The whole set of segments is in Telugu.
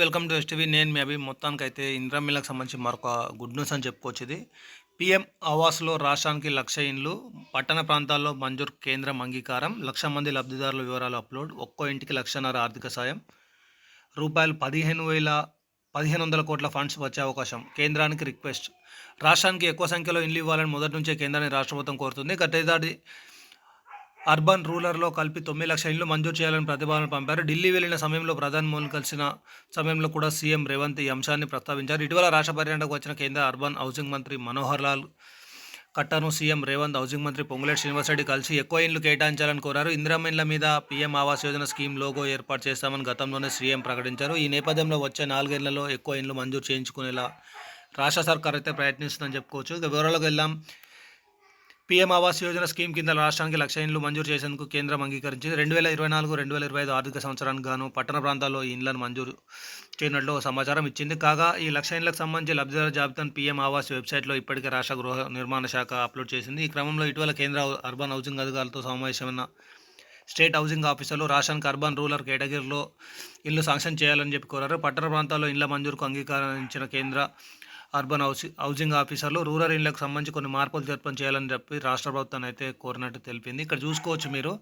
Welcome to STV. నేను మీ అభి. మొత్తానికి అయితే ఇందిరా మిల్లకు సంబంధించి మరొక గుడ్ న్యూస్ అని చెప్పుకోవచ్చు ఇది. పిఎం ఆవాస్లో రాష్ట్రానికి లక్ష ఇండ్లు పట్టణ ప్రాంతాల్లో మంజూరు కేంద్రం అంగీకారం లక్ష మంది లబ్ధిదారుల వివరాలు అప్లోడ్ ఒక్కో ఇంటికి లక్షన్నర ఆర్థిక సాయం రూపాయలు పదిహేను వేల పదిహేను వందల కోట్ల ఫండ్స్ వచ్చే అవకాశం కేంద్రానికి రిక్వెస్ట్. రాష్ట్రానికి ఎక్కువ సంఖ్యలో ఇండ్లు ఇవ్వాలని మొదటి నుంచే కేంద్రాన్ని రాష్ట్ర ప్రభుత్వం కోరుతుంది. గత అర్బన్ రూరల్లో కలిపి తొమ్మిది లక్షల ఇళ్ళు మంజూరు చేయాలని ప్రతిపాదన పంపారు. ఢిల్లీ వెళ్ళిన సమయంలో ప్రధాని మోదీని కలిసిన సమయంలో కూడా సీఎం రేవంత్ ఈ అంశాన్ని ప్రస్తావించారు. ఇటీవల రాష్ట్ర పర్యటనకు వచ్చిన కేంద్ర అర్బన్ హౌసింగ్ మంత్రి మనోహర్ లాల్ కట్టను సీఎం రేవంత్ హౌసింగ్ మంత్రి పొంగులేటి శ్రీనివాసరెడ్డి కలిసి ఎక్కువ ఇండ్లు కేటాయించాలని కోరారు. ఇందిరమ్మ ఇండ్ల మీద PM Awas Yojana scheme logo ఏర్పాటు చేస్తామని గతంలోనే సీఎం ప్రకటించారు. ఈ నేపథ్యంలో వచ్చే నాలుగేళ్ళలో ఎక్కువ ఇండ్లు మంజూరు చేయించుకునేలా రాష్ట్ర సర్కార్ అయితే ప్రయత్నిస్తుందని చెప్పుకోవచ్చు. ఇక వివరాలకు వెళ్దాం. పీఎం ఆవాస్ యోజన స్కీమ్ కింద రాష్ట్రానికి లక్ష ఇండ్లు మంజూరు చేసేందుకు కేంద్రం అంగీకరించింది. రెండు వేల ఇరవై నాలుగు రెండు వేల ఇరవై ఐదు ఆర్థిక సంవత్సరానికి గాను పట్టణ ప్రాంతాల్లో ఈ ఇండ్లను మంజూరు చేయనట్లు సమాచారం ఇచ్చింది. కాగా ఈ లక్ష ఇండ్లకు సంబంధించి లబ్ధిదారుల జాబితాను పీఎం ఆవాస్ వెబ్సైట్లో ఇప్పటికే రాష్ట్ర గృహ నిర్మాణ శాఖ అప్లోడ్ చేసింది. ఈ క్రమంలో ఇటీవల కేంద్ర అర్బన్ హౌసింగ్ అధికారులతో సమావేశమైన స్టేట్ హౌసింగ్ ఆఫీసర్లు రాష్ట్రానికి అర్బన్ రూరల్ కేటగిరీలో ఇల్లు శాంక్షన్ చేయాలని చెప్పి కోరారు. పట్టణ ప్రాంతాల్లో ఇళ్ళ మంజూరుకు అంగీకరించిన కేంద్ర అర్బన్ హౌసింగ్ హౌసింగ్ ఆఫీసర్లు రూరల్ ఇళ్ళకు సంబంధించి కొన్ని మార్పులు జరపం చేయాలని చెప్పి రాష్ట్ర ప్రభుత్వాన్ని అయితే కోరినట్టు తెలిపింది. ఇక్కడ చూసుకోవచ్చు మీరు.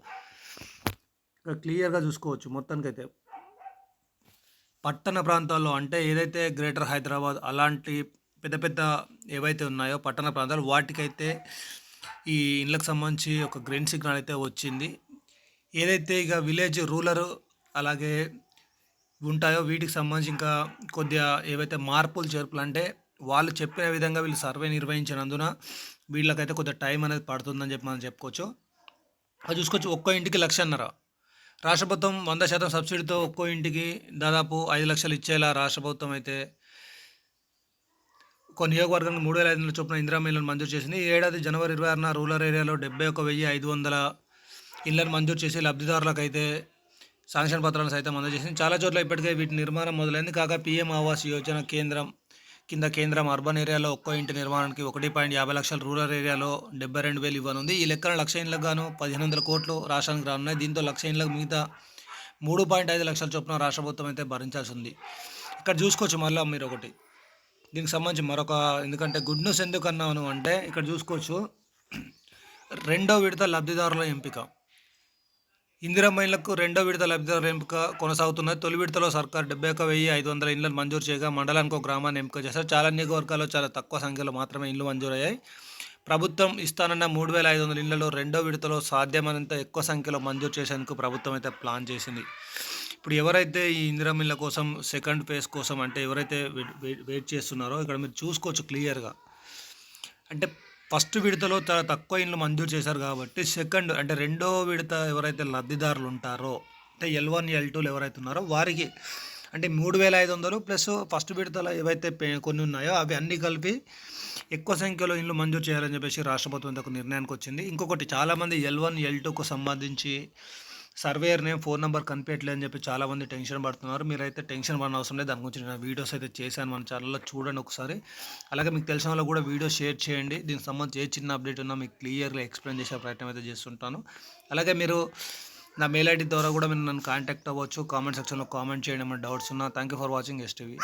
ఇక్కడ క్లియర్గా చూసుకోవచ్చు మొత్తానికైతే. పట్టణ ప్రాంతాల్లో అంటే ఏదైతే గ్రేటర్ హైదరాబాద్ అలాంటి పెద్ద పెద్ద ఏవైతే ఉన్నాయో పట్టణ ప్రాంతాలు వాటికైతే ఈ ఇండ్లకు సంబంధించి ఒక గ్రీన్ సిగ్నల్ అయితే వచ్చింది. ఏదైతే ఇక విలేజ్ రూరల్ అలాగే ఉంటాయో వీటికి సంబంధించి ఇంకా కొద్దిగా ఏవైతే మార్పులు చేర్పులు అంటే వాళ్ళు చెప్పే విధంగా వీళ్ళు సర్వే నిర్వహించినందున వీళ్ళకైతే కొద్దిగా టైం అనేది పడుతుందని చెప్పి మనం చెప్పుకోవచ్చు. అది చూసుకోవచ్చు ఒక్కో ఇంటికి లక్షన్నర. రాష్ట్ర ప్రభుత్వం వంద శాతం సబ్సిడీతో ఒక్కో ఇంటికి దాదాపు ఐదు లక్షలు ఇచ్చేలా రాష్ట్ర ప్రభుత్వం అయితే కొన్ని నియోగవర్గానికి మూడు వేల ఐదు వందల చొప్పున ఇందిరా మిల్లును మంజూరు చేసింది. ఈ ఏడాది జనవరి ఇరవై ఆరున రూరల్ ఏరియాలో డెబ్బై ఒక వెయ్యి ఐదు వందల ఇళ్ళను మంజూరు చేసి లబ్ధిదారులకు అయితే శాంక్షన్ పత్రాలను సైతం అందజేసింది. చాలా చోట్ల ఇప్పటికే వీటి నిర్మాణం మొదలైంది. కాగా పీఎం ఆవాస్ యోజన కేంద్రం కింద కేంద్రం అర్బన్ ఏరియాలో ఒక్కో ఇంటి నిర్మాణానికి ఒకటి పాయింట్ యాభై లక్షలు రూరల్ ఏరియాలో డెబ్బై రెండు వేలు ఇవ్వనుంది. ఈ లెక్కన లక్ష ఇండ్లకు గాను పదిహేను వందల కోట్లు రాష్ట్రానికి రానున్నాయి. దీంతో లక్ష ఇండ్లకు మిగతా మూడు పాయింట్ ఐదు లక్షల చొప్పున రాష్ట్ర ప్రభుత్వం అయితే భరించాల్సి ఉంది. ఇక్కడ చూసుకోవచ్చు మళ్ళీ మీరు ఒకటి దీనికి సంబంధించి మరొక ఎందుకంటే గుడ్ న్యూస్ ఎందుకు అన్నాను అంటే ఇక్కడ చూసుకోవచ్చు. రెండో విడత లబ్ధిదారుల ఎంపిక. ఇందిరమ్మ రెండో విడత లబ్ధిదారుల ఎంపిక కొనసాగుతున్నది తొలి విడతలో సర్కార్ డెబ్బై ఒక వెయ్యి ఐదు వందల ఇళ్ళను మంజూరు చేయగా మండలానికి ఒక గ్రామాన్ని ఎంపిక చేశారు. చాలా నియోజకవర్గాల్లో చాలా తక్కువ సంఖ్యలో మాత్రమే ఇండ్లు మంజూరయ్యాయి. ప్రభుత్వం ఇస్తానన్న మూడు వేల ఐదు వందల ఇళ్ళలో రెండో విడతలో సాధ్యమైనంత ఎక్కువ సంఖ్యలో మంజూరు చేసేందుకు ప్రభుత్వం అయితే ప్లాన్ చేసింది. ఇప్పుడు ఎవరైతే ఈ ఇందిరమిల్ల కోసం సెకండ్ ఫేజ్ కోసం అంటే ఎవరైతే వెయిట్ చేస్తున్నారో ఇక్కడ మీరు చూసుకోవచ్చు క్లియర్గా. అంటే ఫస్ట్ విడతలో చాలా తక్కువ ఇండ్లు మంజూరు చేశారు కాబట్టి సెకండ్ అంటే రెండో విడత ఎవరైతే లబ్ధిదారులు ఉంటారో అంటే ఎల్ వన్ ఎల్ టూలు ఎవరైతే ఉన్నారో వారికి అంటే మూడు వేల ఐదు వందలు ప్లస్ ఫస్ట్ విడతలో ఏవైతే కొన్ని ఉన్నాయో అవి అన్నీ కలిపి ఎక్కువ సంఖ్యలో ఇండ్లు మంజూరు చేయాలని చెప్పేసి రాష్ట్ర ప్రభుత్వం ఒక నిర్ణయానికి వచ్చింది. ఇంకొకటి చాలామంది ఎల్ వన్ ఎల్ టూకు సంబంధించి సర్వేయర్ నేమ్ ఫోన్ నెంబర్ కనిపించట్లేదు అని చెప్పి చాలామంది టెన్షన్ పడుతున్నారు. మీరైతే టెన్షన్ పడిన అవసరం లేదు. దాని గురించి నేను వీడియోస్ అయితే చేశాను. మన ఛానల్లో చూడండి ఒకసారి. అలాగే మీకు తెలిసిన వాళ్ళు కూడా వీడియో షేర్ చేయండి. దీనికి సంబంధించి ఏ చిన్న అప్డేట్ ఉన్నా మీకు క్లియర్గా ఎక్స్ప్లెయిన్ చేసే ప్రయత్నం అయితే చేస్తుంటాను. అలాగే మీరు నా మెయిల్ ఐడి ద్వారా కూడా మీరు నన్ను కాంటాక్ట్ అవ్వచ్చు. కామెంట్ సెక్షన్లో కామెంట్ చేయండి. ఏమైనా డౌట్స్ ఉన్నా thank you for watching STV.